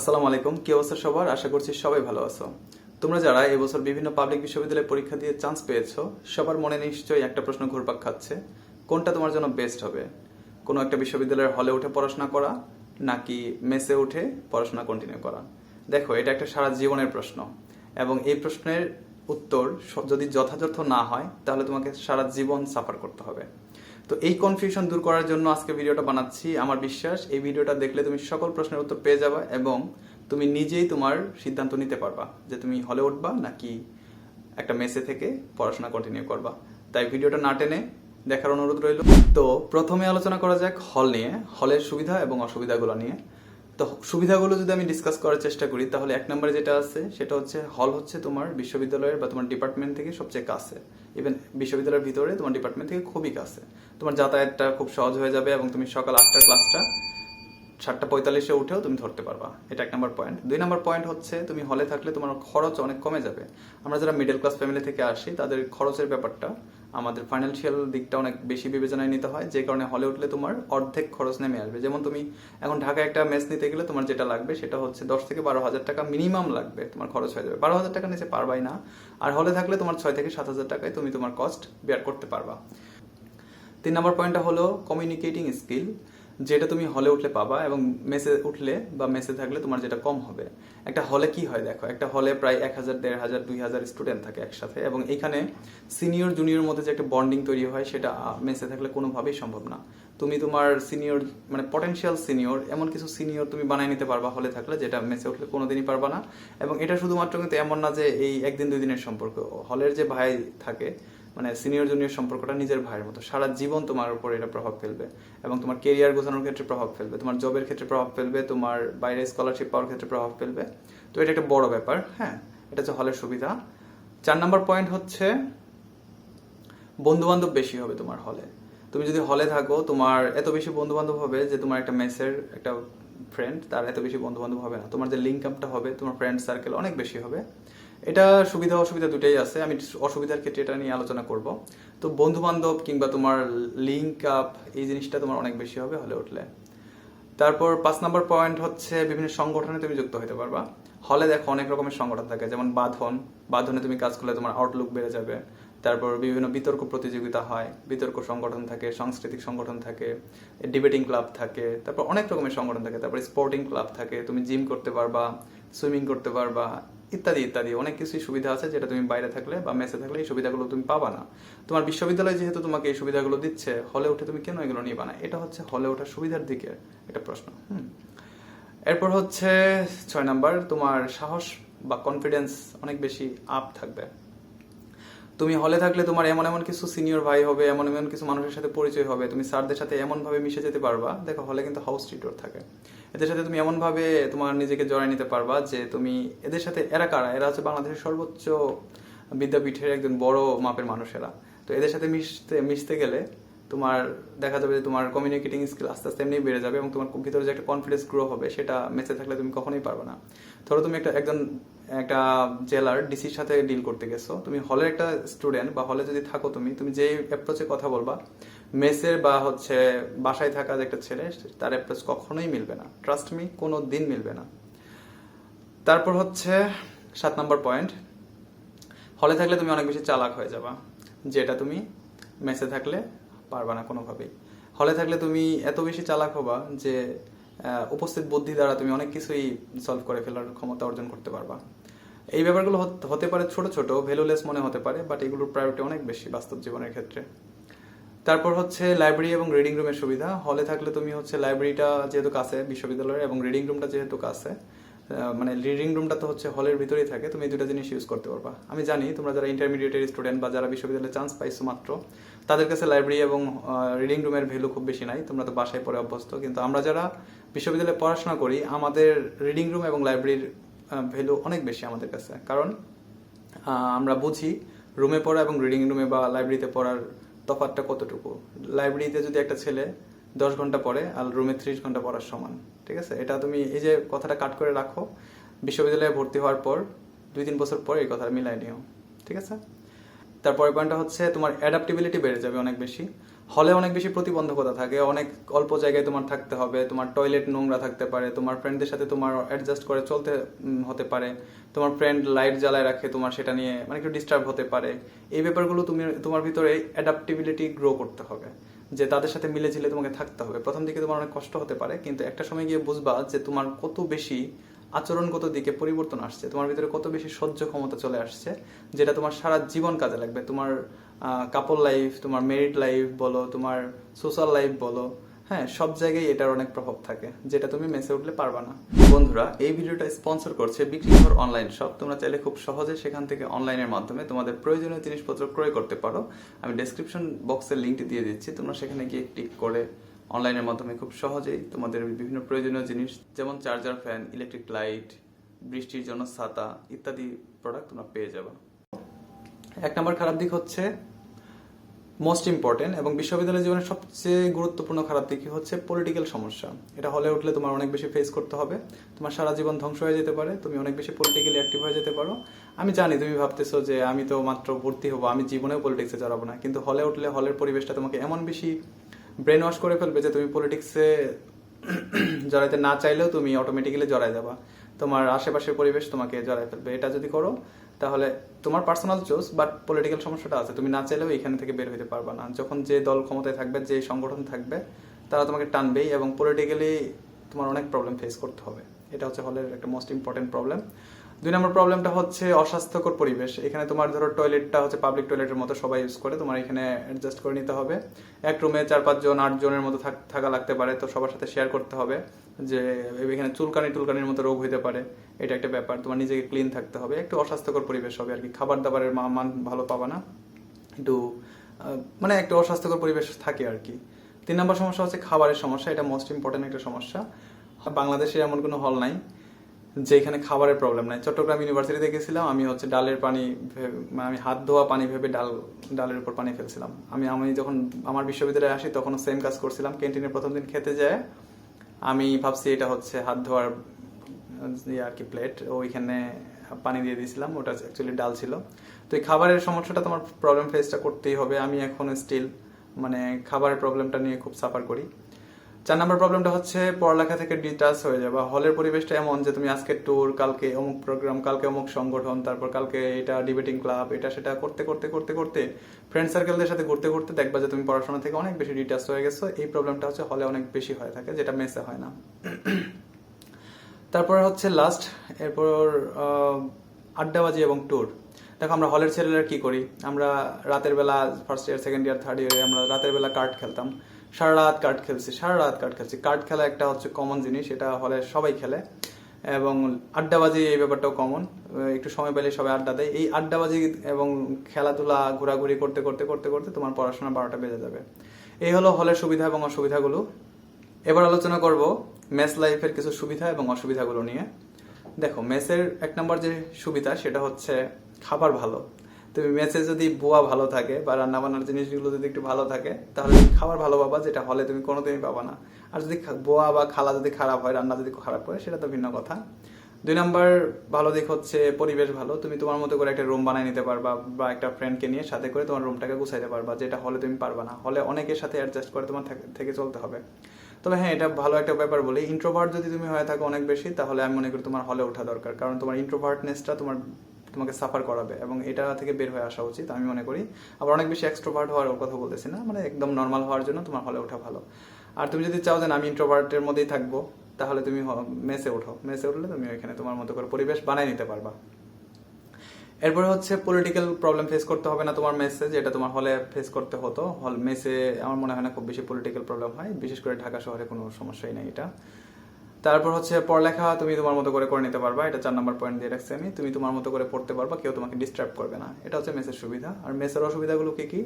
আসসালামু আলাইকুম, কি অবস্থা সবার? আশা করছি সবাই ভালো আছো। তোমরা যারা এবছর বিভিন্ন পাবলিক বিশ্ববিদ্যালয়ে পরীক্ষা দিয়ে চান্স পেয়েছ, সবার মনে নিশ্চয়ই একটা প্রশ্ন ঘুরপাক খাচ্ছে। কোনটা তোমার জন্য বেস্ট হবে? কোনো একটা বিশ্ববিদ্যালয়ের হলে উঠে পড়াশোনা করা, নাকি মেসে উঠে পড়াশোনা কন্টিনিউ করা? দেখো, এটা একটা সারা জীবনের প্রশ্ন। এবং এই প্রশ্নের উত্তর যদি যথাযথ না হয়, তাহলে তোমাকে সারা জীবন সাফার করতে হবে। তো এই কনফিউশন দূর করার জন্য আজকে ভিডিওটা বানাচ্ছি, আমার বিশ্বাস। এই ভিডিওটা দেখলে তুমি সকল প্রশ্নের উত্তর পেয়ে যাবে এবং তুমি নিজেই তোমার সিদ্ধান্ত নিতে পারবা যে তুমি হলে উঠবা নাকি একটা মেসে থেকে পড়াশোনা কন্টিনিউ করবা। তাই ভিডিওটা না টেনে দেখার অনুরোধ রইল। তো প্রথমে আলোচনা করা যাক হল নিয়ে, হলের সুবিধা এবং অসুবিধাগুলো নিয়ে। তো সুবিধাগুলো যদি আমি ডিসকাস করার চেষ্টা করি, তাহলে এক নম্বরে যেটা আছে, সেটা হচ্ছে হল হচ্ছে তোমার বিশ্ববিদ্যালয়ের বা তোমার ডিপার্টমেন্ট থেকে সবচেয়ে কাছে। ইভেন বিশ্ববিদ্যালয়ের ভিতরে তোমার ডিপার্টমেন্ট থেকে খুবই কাছে। তোমার যাতায়াতটা খুব সহজ হয়ে যাবে এবং তুমি সকাল আটটার ক্লাসটা সাতটা পঁয়তাল্লিশে উঠেও তুমি ধরতে পারবা। এটা এক নম্বর পয়েন্ট দুই নম্বর পয়েন্ট হচ্ছে তুমি হলে থাকলে তোমার খরচ অনেক কমে যাবে। আমরা যারা মিডল ক্লাস ফ্যামিলি থেকে আসি, তাদের খরচের ব্যাপারটা আমাদের ফাইন্যান্সিয়াল দিকটা অনেক বেশি বিবেচনায় নিতে হয়, যে কারণে হলে উঠলে তোমার অর্ধেক খরচ নেমে আসবে। যেমন তুমি এখন ঢাকায় একটা ম্যাচ নিতে গেলে তোমার যেটা লাগবে সেটা হচ্ছে দশ থেকে বারো হাজার টাকা মিনিমাম লাগবে তোমার খরচ হয়ে যাবে। বারো হাজার টাকা নিচে পারবাই না। আর হলে থাকলে তোমার ছয় থেকে সাত হাজার টাকায় তুমি তোমার কস্ট বেয়ার করতে পারবা। তিন নম্বর পয়েন্টটা হলো কমিউনিকেটিং স্কিল যেটা তুমি হলে উঠলে পাবা এবং মেসে উঠলে বা মেসে থাকলে তোমার যেটা কম হবে। একটা হলে কি হয় দেখো, একটা হলে প্রায় এক হাজার, দেড় হাজার, দুই হাজার স্টুডেন্ট থাকে একসাথে এবং এখানে সিনিয়র জুনিয়র মধ্যে যে একটা বন্ডিং তৈরি হয় সেটা মেসে থাকলে কোনোভাবেই সম্ভব না। তুমি তোমার সিনিয়র মানে পটেনশিয়াল সিনিয়র এমন কিছু সিনিয়র তুমি বানিয়ে নিতে পারবা হলে থাকলে যেটা মেসে উঠলে কোনোদিনই পারবা না। এবং এটা শুধুমাত্র কিন্তু এমন না যে এই একদিন, দুই দিনের সম্পর্ক। হলের যে ভাই থাকে মানে সিনিয়র জুনিয়র সম্পর্কটা নিজের ভাইয়ের মতো। সারা জীবন তোমার উপর এটা প্রভাব ফেলবে এবং তোমার কেরিয়ার গোছানোর ক্ষেত্রে প্রভাব ফেলবে। তোমার জবের ক্ষেত্রে প্রভাব ফেলবে, তোমার বাইরে স্কলারশিপ পাওয়ার ক্ষেত্রে প্রভাব ফেলবে। তো এটা একটা বড় ব্যাপার হ্যাঁ? এটা হচ্ছে হলের সুবিধা। চার নাম্বার পয়েন্ট হচ্ছে বন্ধু বান্ধব বেশি হবে তোমার হলে। তুমি যদি হলে থাকো, তোমার এত বেশি বন্ধু বান্ধব হবে যে তোমার একটা মেসের একটা ফ্রেন্ড তার এত বেশি বন্ধু বান্ধব হবে না। তোমার যে লিঙ্ক আপটা হবে, তোমার ফ্রেন্ড সার্কেল অনেক বেশি হবে। এটা সুবিধা অসুবিধা দুটাই আছে। আমি অসুবিধার ক্ষেত্রে এটা নিয়ে আলোচনা করব। তো বন্ধু বান্ধব কিংবা তোমার লিঙ্ক আপ এই জিনিসটা তোমার অনেক বেশি হবে হলে উঠলে। তারপর পাঁচ নম্বর পয়েন্ট হচ্ছে বিভিন্ন সংগঠনে তুমি যুক্ত হতে পারবা। হলে দেখো অনেক রকমের সংগঠন থাকে, যেমন বাঁধন। বাঁধনে তুমি কাজ করলে তোমার আউটলুক বেড়ে যাবে। তারপর বিভিন্ন বিতর্ক প্রতিযোগিতা হয়, বিতর্ক সংগঠন থাকে, সাংস্কৃতিক সংগঠন থাকে ডিবেটিং ক্লাব থাকে, তারপর অনেক রকমের সংগঠন থাকে। তারপর স্পোর্টিং ক্লাব থাকে, তুমি জিম করতে পারবা সুইমিং করতে পারবা ইত্যাদি ইত্যাদি। অনেক কিছুই সুবিধা আছে যেটা তুমি বাইরে থাকলে বা মেসে থাকলে এই সুবিধাগুলো তুমি পাবা না। তোমার বিশ্ববিদ্যালয় যেহেতু তোমাকে এই সুবিধাগুলো দিচ্ছে, হলে উঠে তুমি কেন এগুলো নিবা না? এটা হচ্ছে হলে ওঠার সুবিধার দিকে একটা প্রশ্ন, হুম? এরপর হচ্ছে, ছয় নাম্বার, তোমার সাহস বা কনফিডেন্স অনেক বেশি আপ থাকবে। তুমি হলে থাকলে তোমার এমন এমন কিছু সিনিয়র ভাই হবে, এমন এমন কিছু মানুষের সাথে পরিচয় হবে, তুমি স্যারদের সাথে এমনভাবে মিশে যেতে পারবা। দেখো, হলে কিন্তু হাউস টিটোর থাকে। এদের সাথে তুমি এমনভাবে তোমার নিজেকে জড়ায় নিতে পারবা যে তুমি এদের সাথে এরা কারা? এরা হচ্ছে বাংলাদেশের সর্বোচ্চ বিদ্যাপীঠের একজন বড় মাপের মানুষেরা। তো এদের সাথে মিশতে মিশতে গেলে তোমার দেখা যাবে যে তোমার কমিউনিকেটিং স্কিল আস্তে আস্তে এমনি বেড়ে যাবে এবং তোমার ভিতরে যে একটা কনফিডেন্স গ্রো হবে, সেটা মেসে থাকলে তুমি কখনোই পারবে না। ধরো তুমি একটা একজন একটা জেলার ডিসির সাথে ডিল করতে গেছো। তুমি হলের একটা স্টুডেন্ট বা হলে যদি থাকো তুমি তুমি যেই অ্যাপ্রোচে কথা বলবা, মেসের বা হচ্ছে বাসায় থাকা যে একটা ছেলে তার অ্যাপ্রোচ কখনোই মিলবে না। ট্রাস্ট মি কোনো দিন মিলবে না। তারপর হচ্ছে সাত নম্বর পয়েন্ট হলে থাকলে তুমি অনেক বেশি চালাক হয়ে যাবা, যেটা তুমি মেসে থাকলে পারবা না কোনোভাবেই। হলে থাকলে তুমি এত বেশি চালাক হবা যে উপস্থিত বুদ্ধি দ্বারা তুমি অনেক কিছুই সলভ করে ফেলার ক্ষমতা অর্জন করতে পারবা। এই ব্যাপারগুলো হত- পারে ছোট ছোট ভ্যালুলেস মনে হতে পারে বাট এগুলোর প্রায়োরিটি অনেক বেশি বাস্তব জীবনের ক্ষেত্রে। তারপর হচ্ছে লাইব্রেরি এবং রিডিং রুমের সুবিধা। হলে থাকলে তুমি হচ্ছে লাইব্রেরিটা যেহেতু কাছে, বিশ্ববিদ্যালয়ের, এবং রিডিং রুমটা যেহেতু কাছে মানে রিডিং রুমটা তো হচ্ছে হলের ভিতরেই থাকে, তুমি দুটো জিনিস ইউজ করতে পারবা। আমি জানি তোমরা যারা ইন্টারমিডিয়েটের স্টুডেন্ট বা যারা বিশ্ববিদ্যালয়ে চান্স পাইছো মাত্র, তাদের কাছে লাইব্রেরি এবং রিডিং রুমের ভ্যালু খুব বেশি নাই, তোমরা তো বাসায় পড়ে অভ্যস্ত। কিন্তু আমরা যারা বিশ্ববিদ্যালয়ে পড়াশোনা করি, আমাদের রিডিং রুম এবং লাইব্রেরির ভ্যালু অনেক বেশি আমাদের কাছে। কারণ আমরা বুঝি রুমে পড়া এবং রিডিং রুমে বা লাইব্রেরিতে পড়ার তফাৎটা কতটুকু। লাইব্রেরিতে যদি একটা ছেলে দশ ঘণ্টা পড়ে, আর রুমে ত্রিশ ঘণ্টা পড়ার সমান, ঠিক আছে? এটা তুমি এই যে কথাটা কাট করে রাখো, বিশ্ববিদ্যালয়ে ভর্তি হওয়ার পর, দুই তিন বছর পর এই কথাটা মিলাই নিও, ঠিক আছে? তারপরের পয়েন্টটা হচ্ছে তোমার অ্যাডাপ্টেবিলিটি বেড়ে যাবে অনেক বেশি। হলে অনেক বেশি প্রতিবন্ধকতা থাকে, অনেক অল্প জায়গায় তোমার থাকতে হবে, তোমার টয়লেট নোংরা থাকতে পারে, তোমার ফ্রেন্ডদের সাথে তোমার অ্যাডজাস্ট করে চলতে হতে পারে, তোমার ফ্রেন্ড লাইট জ্বালায় রাখে, তোমার সেটা নিয়ে মানে একটু ডিস্টার্ব হতে পারে। এই ব্যাপারগুলো তুমি, তোমার ভিতরে অ্যাডাপ্টিবিলিটি গ্রো করতে হবে, যে তাদের সাথে মিলে ঝিলে তোমাকে থাকতে হবে। প্রথম দিকে তোমার অনেক কষ্ট হতে পারে, কিন্তু একটা সময় গিয়ে বুঝবা যে তোমার কত বেশি আচরণগত দিকে পরিবর্তন আসছে। তোমার ভিতরে কত বেশি সহ্য ক্ষমতা চলে আসছে, যেটা তোমার সারা জীবন কাজে লাগবে। তোমার কাপল লাইফ তোমার মেরিড লাইফ বলো, তোমার সোশ্যাল লাইফ বলো হ্যাঁ সব জায়গায় এটার অনেক প্রভাব থাকে, যেটা তুমি মেসে উঠলে পারবা না। বন্ধুরা, এই ভিডিওটা স্পন্সর করছে বিক্রি ঘর অনলাইন শপ তোমরা চাইলে খুব সহজে সেখান থেকে অনলাইনের মাধ্যমে তোমাদের প্রয়োজনীয় জিনিসপত্র ক্রয় করতে পারো। আমি ডেসক্রিপশন বক্সের লিঙ্কটি দিয়ে দিচ্ছি। তোমরা সেখানে গিয়ে ক্লিক করে অনলাইনের মাধ্যমে খুব সহজেই তোমাদের বিভিন্ন প্রয়োজনীয় জিনিস, যেমন চার্জার ফ্যান ইলেকট্রিক লাইট বৃষ্টির জন্য ছাতা ইত্যাদি প্রোডাক্ট তোমরা পেয়ে যাবে। এক নম্বর খারাপ দিক হচ্ছে মোস্ট ইম্পর্টেন্ট এবং বিশ্ববিদ্যালয় জীবনের সবচেয়ে গুরুত্বপূর্ণ খারাপ দিক হচ্ছে পলিটিক্যাল সমস্যা। এটা হলে উঠলে তোমার অনেক বেশি ফেস করতে হবে। তোমার সারা জীবন ধ্বংস হয়ে যেতে পারে, তুমি অনেক বেশি পলিটিক্যালি অ্যাক্টিভ হয়ে যেতে পারো। আমি জানি, তুমি ভাবতেছো যে আমি তো মাত্র ভর্তি হব, আমি জীবনেও পলিটিক্সে জড়াবো না। কিন্তু হলে উঠলে হলের পরিবেশটা তোমাকে এমন বেশি ব্রেন ওয়াশ করে ফেলবে যে তুমি পলিটিক্সে জড়াইতে না চাইলেও তুমি অটোমেটিক্যালি জড়াই যাবা। তোমার আশেপাশের পরিবেশ তোমাকে জড়াই ফেলবে। এটা যদি করো, তাহলে তোমার পার্সোনাল চোজ বাট পলিটিক্যাল সমস্যাটা আছে। তুমি না চাইলেও এখান থেকে বের হইতে পারবা না। যখন যে দল ক্ষমতায় থাকবে, যে সংগঠন থাকবে, তারা তোমাকে টানবেই এবং পলিটিক্যালি তোমার অনেক প্রবলেম ফেস করতে হবে। এটা হচ্ছে হলের একটা মোস্ট ইম্পর্টেন্ট প্রবলেম দুই নম্বর প্রবলেমটা হচ্ছে অস্বাস্থ্যকর পরিবেশ। এখানে তোমার ধরো টয়লেটটা হচ্ছে পাবলিক টয়লেটের মতো সবাই ইউজ করে, তোমার এখানে অ্যাডজাস্ট করে নিতে হবে। এক রুমে চার, পাঁচজন, আট জনের মতো থাকা লাগতে পারে, তো সবার সাথে শেয়ার করতে হবে যে এখানে চুলকানি, টুলকানির মতো রোগ হইতে পারে, এটা একটা ব্যাপার। তোমার নিজেকে ক্লিন থাকতে হবে। একটু অস্বাস্থ্যকর পরিবেশ হবে আর কি। খাবার দাবারের মান ভালো পাবা না। একটু মানে একটু অস্বাস্থ্যকর পরিবেশ থাকে আর কি। তিন নম্বর সমস্যা হচ্ছে খাবারের সমস্যা, এটা মোস্ট ইম্পর্টেন্ট একটা সমস্যা। বাংলাদেশে এমন কোনো হল নাই। যেখানে খাবারের প্রবলেম নাই। চট্টগ্রাম ইউনিভার্সিটিতে গেছিলাম, আমি হচ্ছে ডালের পানি মানে আমি হাত ধোয়া পানি ভেবে ডাল, ডালের উপর পানি ফেলছিলাম। আমি আমি যখন আমার বিশ্ববিদ্যালয়ে আসি তখন সেম কাজ করছিলাম। ক্যান্টিনে প্রথম দিন খেতে যায় আমি ভাবছি এটা হচ্ছে হাত ধোয়ার আর কি প্লেট ওইখানে পানি দিয়ে দিয়েছিলাম, ওটা অ্যাকচুয়ালি ডাল ছিল। তো এই খাবারের সমস্যাটা তোমার প্রবলেম ফেসটা করতেই হবে। আমি এখন স্টিল মানে খাবারের প্রবলেমটা নিয়ে খুব সাফার করি। চার নম্বর প্রবলেমটা হচ্ছে পড়ালেখা থেকে ডিটাচ হয়ে যাবে হলের পরিবেশটা এমন যে তুমি আজকে ট্যুর কালকে অমুক প্রোগ্রাম কালকে অমুক সংগঠন, তারপর কালকে এটা ডিবেটিং ক্লাব এটা সেটা করতে করতে করতে করতে ফ্রেন্ড সার্কেলদের সাথে ঘুরতে ঘুরতে দেখবা যে তুমি পড়াশোনা থেকে অনেক বেশি ডিটাচ হয়ে গেছো। এই প্রবলেমটা হচ্ছে হলে অনেক বেশি হয়ে থাকে, যেটা মেসে হয় না। তারপর হচ্ছে লাস্ট এরপর আড্ডাবাজি এবং ট্যুর দেখো আমরা হলের ছেলেরা কি করি? আমরা রাতের বেলা first year second year third ইয়ারে আমরা রাতের বেলা কার্ড খেলতাম। সারা রাত কার্ড খেলছি, সারা রাত কার্ড খেলছি। কার্ড খেলা একটা হচ্ছে কমন জিনিস, এটা হলে সবাই খেলে। এবং আড্ডাবাজি এই ব্যাপারটাও কমন একটু সময় পেলে সবাই আড্ডা দেয়। এই আড্ডাবাজি এবং খেলাধুলা, ঘোরাঘুরি করতে করতে করতে করতে তোমার পড়াশোনা বারোটা বেজে যাবে। এই হলো হলের সুবিধা এবং অসুবিধাগুলো। এবার আলোচনা করব মেস লাইফের কিছু সুবিধা এবং অসুবিধাগুলো নিয়ে। দেখো মেসের এক নম্বর যে সুবিধা, সেটা হচ্ছে খাবার ভালো। তুমি মেসে যদি বোয়া ভালো থাকে বা রান্না বান্নার জিনিসগুলো যদি একটু ভালো থাকে, তাহলে খাবার ভালো পাবা, যেটা হলে তুমি কোনোদিনই পাবা না। আর যদি বোয়া বা খালা যদি খারাপ হয়, রান্না যদি খারাপ করে, সেটা তো ভিন্ন কথা। দুই নম্বর ভালো দিক হচ্ছে পরিবেশ ভালো। তুমি তোমার মতো করে একটা রুম বানিয়ে নিতে পারবা বা একটা ফ্রেন্ডকে নিয়ে সাথে করে তোমার রুমটাকে গুছাইতে পারবা, যেটা হলে তুমি পারবা না। হলে অনেকের সাথে অ্যাডজাস্ট করে তোমার থেকে চলতে হবে। তবে হ্যাঁ এটা ভালো একটা ব্যাপার বলি। ইন্ট্রোভার্ট যদি তুমি হয়ে থাকো অনেক বেশি, তাহলে আমি মনে করি তোমার হলে ওঠা দরকার। কারণ তোমার ইন্ট্রোভার্টনেসটা তোমার তোমাকে সাফার করাবে এবং এটা থেকে বের হয়ে আসা উচিত, আমি মনে করি। আবার অনেক বেশি এক্সট্রোভার্ট হওয়ার কথা বলতেছি না মানে একদম নর্মাল হওয়ার জন্য তোমার হলে ওঠা ভালো। আর তুমি যদি চাও যে আমি ইন্ট্রোভার্টের মধ্যেই থাকব, তাহলে তুমি মেসে ওঠো। মেসে উঠলে তুমি ওইখানে তোমার মতো করে পরিবেশ বানাই নিতে পারবা। এরপরে হচ্ছে পলিটিক্যাল প্রবলেম ফেস করতে হবে না তোমার মেসে, যেটা তোমার হলে ফেস করতে হতো। হল, মেসে আমার মনে হয় না খুব বেশি পলিটিক্যাল প্রবলেম হয়, বিশেষ করে ঢাকা শহরে কোনো সমস্যাই নেই এটা। তারপর হচ্ছে পড়ালেখা তুমি তোমার মতো করে করে নিতে পারবা। এটা চার নম্বর পয়েন্ট দিয়ে রাখছি আমি। তুমি তোমার মতো করে পড়তে পারবা, কেউ তোমাকে ডিস্টার্ব করবে না। এটা হচ্ছে মেসের সুবিধা। আর মেসের অসুবিধাগুলো কি কি?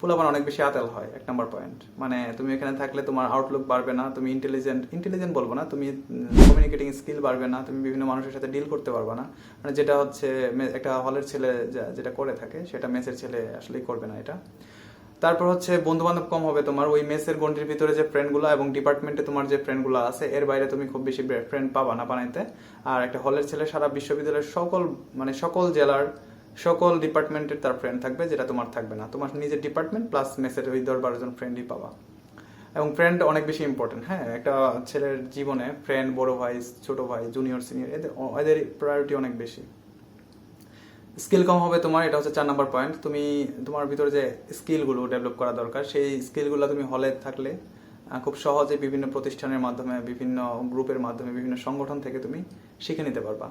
পোলাপান অনেক বেশি আতেল হয়, এক নম্বর পয়েন্ট মানে তুমি এখানে থাকলে তোমার আউটলুক বাড়বে না, তুমি ইন্টেলিজেন্ট ইন্টেলিজেন্ট বলব না, তুমি কমিউনিকেটিং স্কিল বাড়বে না, তুমি বিভিন্ন মানুষের সাথে ডিল করতে পারবে না। মানে যেটা হচ্ছে একটা হলের ছেলে যেটা করে থাকে, সেটা মেসের ছেলে আসলেই করবে না এটা। তারপর হচ্ছে বন্ধু বান্ধব কম হবে তোমার, ওই মেসের গন্ডির ভিতরে যে ফ্রেন্ডগুলো এবং ডিপার্টমেন্টে তোমার যে ফ্রেন্ডগুলো আছে, এর বাইরে তুমি খুব বেশি ফ্রেন্ড পাবা না বানাইতে। আর একটা হলের ছেলে সারা বিশ্ববিদ্যালয়ের সকল মানে সকল জেলার, সকল ডিপার্টমেন্টের তার ফ্রেন্ড থাকবে যেটা তোমার থাকবে না। তোমার নিজের ডিপার্টমেন্ট প্লাস মেসের ওই দশ বারো জন ফ্রেন্ডই পাবা। এবং ফ্রেন্ড অনেক বেশি ইম্পর্টেন্ট হ্যাঁ? একটা ছেলের জীবনে ফ্রেন্ড বড় ভাই, ছোট ভাই জুনিয়র সিনিয়র এদের এদের প্রায়োরিটি অনেক বেশি। স্কিল কম হবে তোমার, এটা হচ্ছে চার নাম্বার পয়েন্ট তুমি তোমার ভিতরে যে স্কিলগুলো ডেভেলপ করা দরকার, সেই স্কিলগুলো তুমি হলে থাকলে খুব সহজে বিভিন্ন প্রতিষ্ঠানের মাধ্যমে, বিভিন্ন গ্রুপের মাধ্যমে, বিভিন্ন সংগঠন থেকে তুমি শিখে নিতে পারবা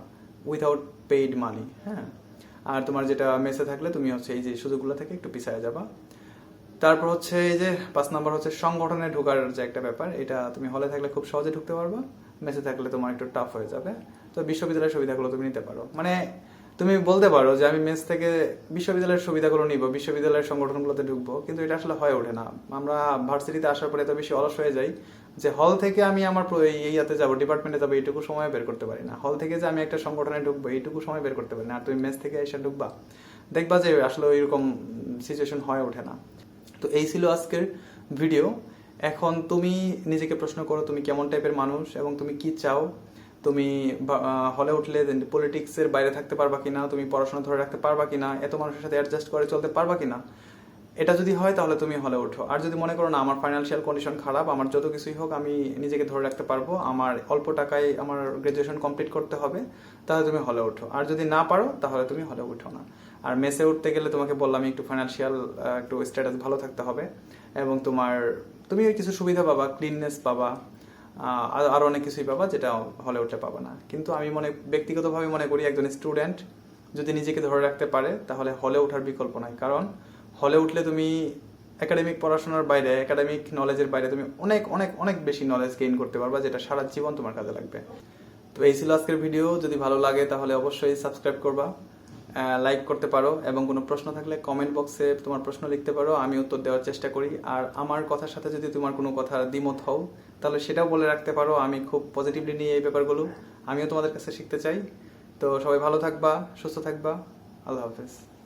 উইথাউট পেইড মানি হ্যাঁ? আর তোমার যেটা মেসে থাকলে, তুমি হচ্ছে এই যে সুযোগগুলো থেকে একটু পিছিয়ে যাবা। তারপর হচ্ছে এই যে পাঁচ নাম্বার হচ্ছে সংগঠনে ঢোকার যে একটা ব্যাপার, এটা তুমি হলে থাকলে খুব সহজে ঢুকতে পারবা, মেসে থাকলে তোমার একটু টাফ হয়ে যাবে। তো বিশ্ববিদ্যালয়ের সুবিধাগুলো তুমি নিতে পারো। মানে তুমি বলতে পারো যে আমি মেস থেকে বিশ্ববিদ্যালয়ের সুবিধাগুলো নিব, বিশ্ববিদ্যালয়ের সংগঠনগুলোতে ঢুকবো, কিন্তু এটা আসলে হয়ে ওঠে না। আমরা ভার্সিটিতে আসার পরে এত বেশি অলস হয়ে যাই যে হল থেকে আমি আমার ইয়াতে যাব, ডিপার্টমেন্টে যাব, এইটুকু সময় বের করতে পারি না। হল থেকে যে আমি একটা সংগঠনে ঢুকবো, এইটুকু সময় বের করতে পারি না। আর তুমি মেস থেকে এসে ঢুকবা, দেখবা যে আসলে ওইরকম সিচুয়েশন হয়ে ওঠে না। তো এই ছিল আজকের ভিডিও এখন তুমি নিজেকে প্রশ্ন করো, তুমি কেমন টাইপের মানুষ এবং তুমি কি চাও? তুমি হলে উঠলে পলিটিক্সের বাইরে থাকতে পারবা কিনা, তুমি পড়াশোনা ধরে রাখতে পারবা কিনা, এত মানুষের সাথে অ্যাডজাস্ট করে চলতে পারবা কিনা, এটা যদি হয় তাহলে তুমি হলে ওঠো। আর যদি মনে করো না, আমার ফাইন্যান্সিয়াল কন্ডিশন খারাপ, আমার যত কিছুই হোক আমি নিজেকে ধরে রাখতে পারব, আমার অল্প টাকায় আমার গ্রাজুয়েশন কমপ্লিট করতে হবে, তাহলে তুমি হলে ওঠো। আর যদি না পারো, তাহলে তুমি হলে উঠো না। আর মেসে উঠতে গেলে তোমাকে বললাম, একটু ফাইন্যান্সিয়াল একটু স্ট্যাটাস ভালো থাকতে হবে, এবং তোমার, তুমি কিছু সুবিধা পাবা ক্লিননেস পাবা আর অনেক কিছুই পাবা যেটা হলে উঠলে পাবা না। কিন্তু আমি মনে, ব্যক্তিগতভাবে মনে করি একজন স্টুডেন্ট যদি নিজেকে ধরে রাখতে পারে, তাহলে হলে ওঠার বিকল্প নাই। কারণ হলে উঠলে তুমি একাডেমিক পড়াশোনার বাইরে একাডেমিক নলেজের বাইরে তুমি অনেক অনেক অনেক বেশি নলেজ গেইন করতে পারবা যেটা সারা জীবন তোমার কাজে লাগবে। তো এই ছিল আজকের ভিডিও যদি ভালো লাগে তাহলে অবশ্যই সাবস্ক্রাইব করবা লাইক করতে পারো এবং কোনো প্রশ্ন থাকলে কমেন্ট বক্সে তোমার প্রশ্ন লিখতে পারো, আমি উত্তর দেওয়ার চেষ্টা করি। আর আমার কথার সাথে যদি তোমার কোনো কথা দ্বিমত হও তাহলে সেটাও বলে রাখতে পারো, আমি খুব পজিটিভলি নিয়ে এই ব্যাপারগুলো। আমিও তোমাদের কাছে শিখতে চাই। তো সবাই ভালো থাকবা, সুস্থ থাকবা। আল্লাহ হাফেজ।